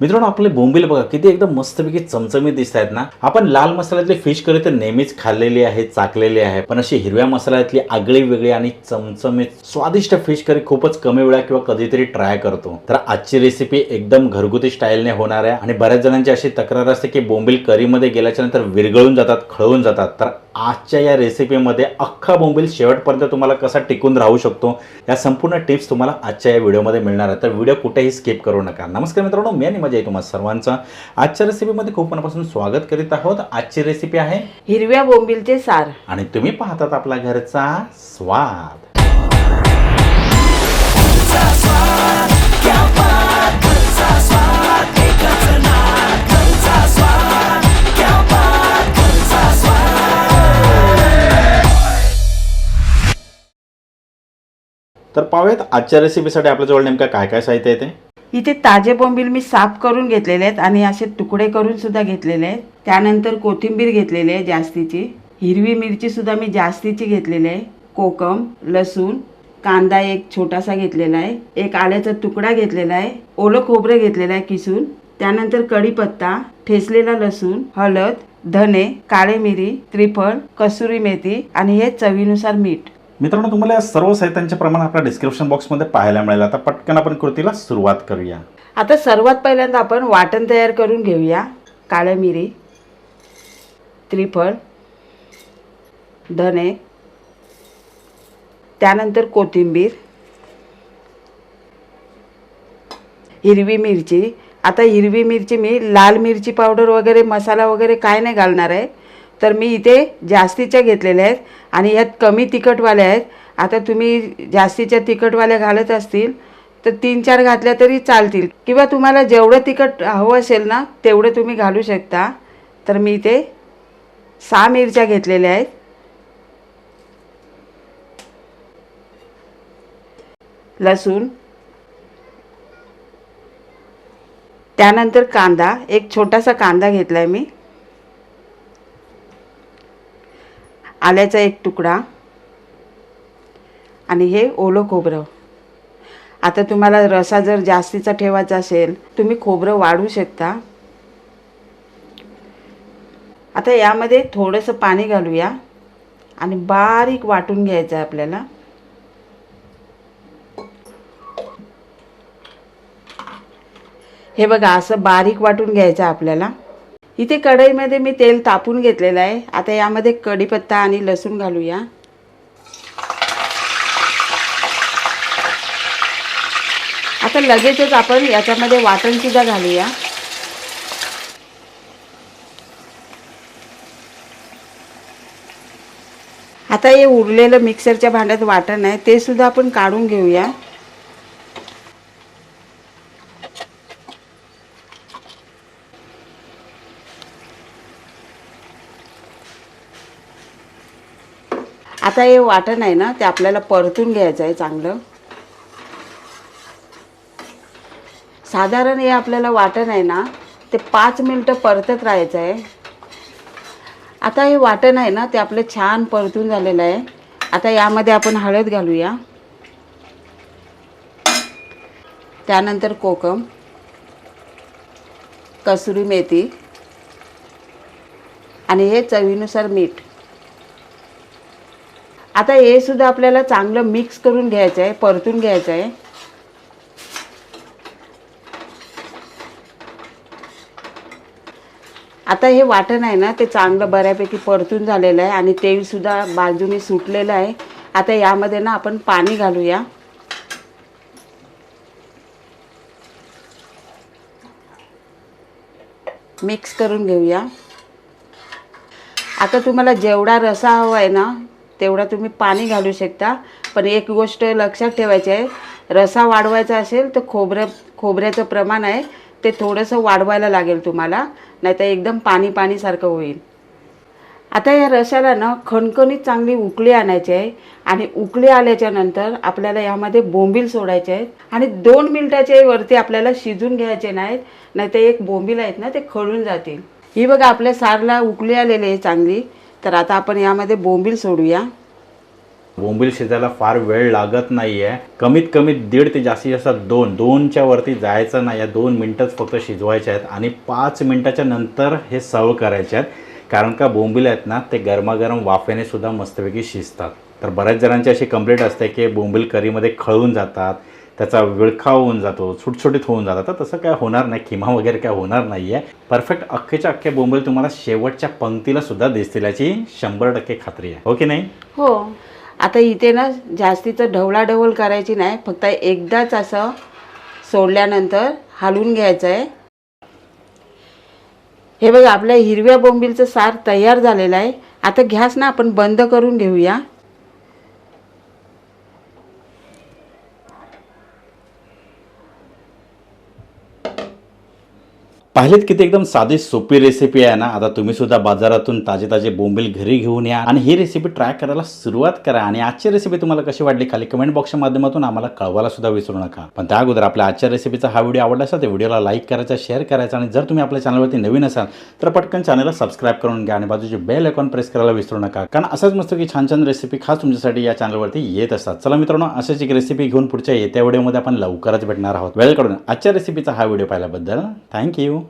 मित्रांनो आपले बोंबील बघा किती एकदम मस्तपैकी चमचमीत दिसत आहेत ना. आपण लाल मसाल्यातली फिश करी तर नेहमीच खाल्लेली आहे चाकलेली आहे पण अशी हिरव्या मसाल्यातली आगळी वेगळी आणि चमचमीत स्वादिष्ट फिश करी खूपच कमी वेळा किंवा कधीतरी ट्राय करतो. तर आजची रेसिपी एकदम घरगुती स्टाईलने होणार आहे आणि बऱ्याच जणांची अशी तक्रार असते की बोंबील करीमध्ये गेल्याच्यानंतर विरघळून जातात खळून जातात. तर आजच्या या रेसिपीमध्ये अख्खा बोंबील शेवटपर्यंत तुम्हाला कसा टिकून राहू शकतो या संपूर्ण टिप्स तुम्हाला आजच्या या व्हिडिओमध्ये मिळणार आहे तर व्हिडिओ कुठेही स्किप करू नका. नमस्कार मित्रांनो मी आणि मजा आहे तुम्हाला सर्वांचं. आजच्या रेसिपीमध्ये खूप मनापासून स्वागत करीत आहोत. आजची रेसिपी आहे हिरव्या बोंबिलचे सार. आणि तुम्ही पाहतात आपला घरचा स्वाद. तर पाहूयात आजच्या रेसिपीसाठी आपल्याजवळ नेमकं काय काय साहित्य येते इथे ताजे बोंबील मी साफ करून घेतलेले आहेत आणि असे तुकडे करून सुद्धा घेतलेले आहेत. त्यानंतर कोथिंबीर घेतलेली आहे जास्तीची. हिरवी मिरची सुद्धा मी जास्तीची घेतलेली आहे. कोकम लसूण कांदा एक छोटासा घेतलेला आहे. एक आल्याचा तुकडा घेतलेला आहे. ओलं खोबरं घेतलेलं आहे किसून. त्यानंतर कढीपत्ता ठेचलेला लसूण हळद धने काळे मिरी त्रिफळ कसुरी मेथी आणि हे चवीनुसार मीठ. मित्रांनो तुम्हाला या सर्व साहित्यांचे प्रमाण आपल्या डिस्क्रिप्शन बॉक्समध्ये पाहायला मिळेल. आता पटकन आपण कृतीला सुरुवात करूया. आता सर्वात पहिल्यांदा आपण वाटण तयार करून घेऊया. काळ्या मिरी त्रिफळ धने त्यानंतर कोथिंबीर हिरवी मिरची. आता हिरवी मिरची मी लाल मिरची पावडर वगैरे मसाला वगैरे काय नाही घालणार आहे. तर मी इथे जास्तीच्या घेतलेल्या आहेत. आणि ह्यात कमी तिखटवाल्या आहेत. आता तुम्ही जास्तीच्या तिखटवाल्या घालत असतील तर तीन चार घातल्या तरी चालतील. किंवा तुम्हाला जेवढं तिखट हवं असेल ना तेवढं तुम्ही घालू शकता. तर मी इथे सहा मिरच्या घेतलेल्या आहेत. लसूण त्यानंतर कांदा एक छोटासा कांदा घेतला आहे मी. आल्याचा एक तुकडा. आणि हे ओलं खोबरं. आता तुम्हाला रसा जर जास्तीचा ठेवायचा असेल तुम्ही खोबरं वाढवू शकता. आता यामध्ये थोडंसं पाणी घालूया. आणि बारीक वाटून घ्यायचं आहे आपल्याला. हे बघा असं बारीक वाटून घ्यायचं आहे आपल्याला. इथे कढईमध्ये मी तेल तापून घेतलेलं आहे. आता यामध्ये कढीपत्ता आणि लसूण घालूया. आता लगेचच आपण याच्यामध्ये वाटणसुद्धा घालूया. आता हे उरलेलं मिक्सरच्या भांड्यात वाटण आहे ते सुद्धा आपण काढून घेऊया. आता हे वाटण आहे ना ते आपल्याला परतून घ्यायचं आहे चांगलं. साधारण हे आपल्याला वाटण आहे ना ते पाच मिनटं परतत राहायचं आहे. आता हे वाटण आहे ना ते आपलं छान परतून झालेलं आहे. आता यामध्ये आपण हळद घालूया. त्यानंतर कोकम कसुरी मेथी आणि हे चवीनुसार मीठ. आता हे सुद्धा आपल्याला चांगलं मिक्स करून घ्यायचं आहे परतून घ्यायचं आहे. आता हे वाटण आहे ना ते चांगलं बऱ्यापैकी परतून झालेलं आहे आणि तेलसुद्धा बाजूने सुटलेलं आहे. आता यामध्ये ना आपण पाणी घालूया. मिक्स करून घेऊया. आता तुम्हाला जेवढा रसा हवा आहे ना तेवढा तुम्ही पाणी घालू शकता. पण एक गोष्ट लक्षात ठेवायची आहे रसा वाढवायचा असेल तर खोबरं खोबऱ्याचं प्रमाण आहे ते थोडंसं वाढवायला लागेल तुम्हाला नाहीतर एकदम पाणी पाणीसारखं होईल. आता या रसाला ना खणखणीत चांगली उकळी आणायची आहे आणि उकळी आल्याच्यानंतर आपल्याला यामध्ये बोंबील सोडायचे आहेत आणि दोन मिनटाच्या वरती आपल्याला शिजून घ्यायचे नाहीत नाहीतर एक बोंबील आहेत ना ते खळून जातील. ही बघा आपल्या सारला उकळी आलेली आहे चांगली. तर आता आपण यामध्ये बोंबील सोडूया. बोंबील शिजायला फार वेळ लागत नाही आहे कमीत कमी दीड ते जास्तीत जास्त दोन दोनच्या वरती जायचं नाही. आहे दोन मिनटंच फक्त शिजवायचे आहेत आणि पाच मिनटाच्या नंतर हे सर्व करायचे आहेत. कारण का बोंबील आहेत ना ते गरमागरम वाफेने सुद्धा मस्तपैकी शिजतात. तर बऱ्याच जणांची अशी कंप्लेंट असते की बोंबील करीमध्ये खळून जातात त्याचा विळखा होऊन जातो सुटसुटीत होऊन जातात. तर तसं काय होणार नाही. किमा वगैरे काय होणार नाही आहे परफेक्ट अख्खेच्या अख्खे बोंबल तुम्हाला शेवटच्या पंक्तीला सुद्धा दिसतील याची शंभर टक्के खात्री आहे. हो की नाही? हो. आता इथे ना जास्तीचं ढवळाढवळ करायची नाही. फक्त एकदाच असं सोडल्यानंतर हलवून घ्यायचं आहे. हे बघा आपल्या हिरव्या बोंबीलचं सार तयार झालेलं आहे. आता घ्यास ना आपण बंद करून घेऊया. पाहिलेत किती एकदम साधी सोपी रेसिपी आहे ना? आता तुम्ही सुद्धा बाजारातून ताजे ताजे बोंबील घरी घेऊन या आणि ही रेसिपी ट्राय करायला सुरुवात करा. आणि आजची रेसिपी तुम्हाला कशी वाटली? खाली कमेंट बॉक्सच्या माध्यमातून आम्हाला कळवायला सुद्धा विसरू नका. पण त्या अगोदर आपल्या आजच्या रेसिपीचा हा व्हिडिओ आवडला असेल तर व्हिडिओला लाईक करायचा शेअर करायचा आणि जर तुम्ही आपल्या चॅनलवरती नवीन असाल तर पटकन चॅनलला सबस्क्राईब करून घ्या आणि बाजूची बेल आयकॉन प्रेस करायला विसरू नका. कारण असंच मस्त की छान छान रेसिपी खास तुमच्यासाठी या चॅनलवरती येत असतात. चला मित्रांनो अशाच एक रेसिपी घेऊन पुढच्या येत्या व्हिडिओमध्ये आपण लवकरच भेटणार आहोत. वेळ काढून आजच्या रेसिपीचा हा व्हिडिओ पाहिल्याबद्दल थँक्यू